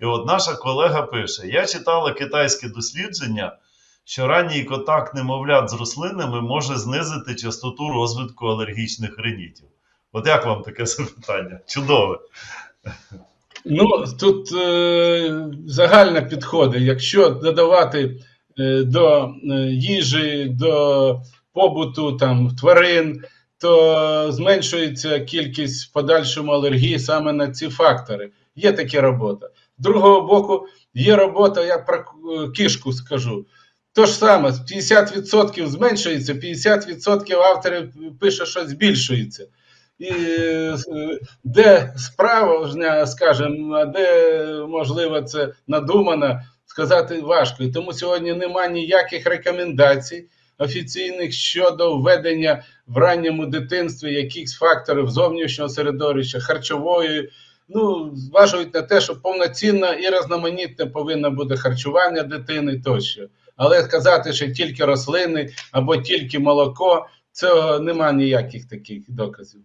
І от наша колега пише: Я читала китайське дослідження, що ранній контакт немовлят з рослинами може знизити частоту розвитку алергічних ринітів. От як вам таке запитання? Чудове. Ну, тут е, загально підходить. Якщо додавати е, до е, їжі, до побуту там, тварин, то зменшується кількість в подальшому алергії саме на ці фактори. Є така робота. З другого боку, є робота, я про е, кішку скажу. То ж саме, 50% зменшується, 50% авторів пише, що збільшується. І е, де справжня, скажімо, а де можливо це надумано, сказати важко. І тому сьогодні немає ніяких рекомендацій офіційних щодо введення в ранньому дитинстві якихось факторів зовнішнього середовища, харчової. Ну, зважують на те, що повноцінно і різноманітне повинно бути харчування дитини тощо. Але сказати, що тільки рослини або тільки молоко, цього немає ніяких таких доказів.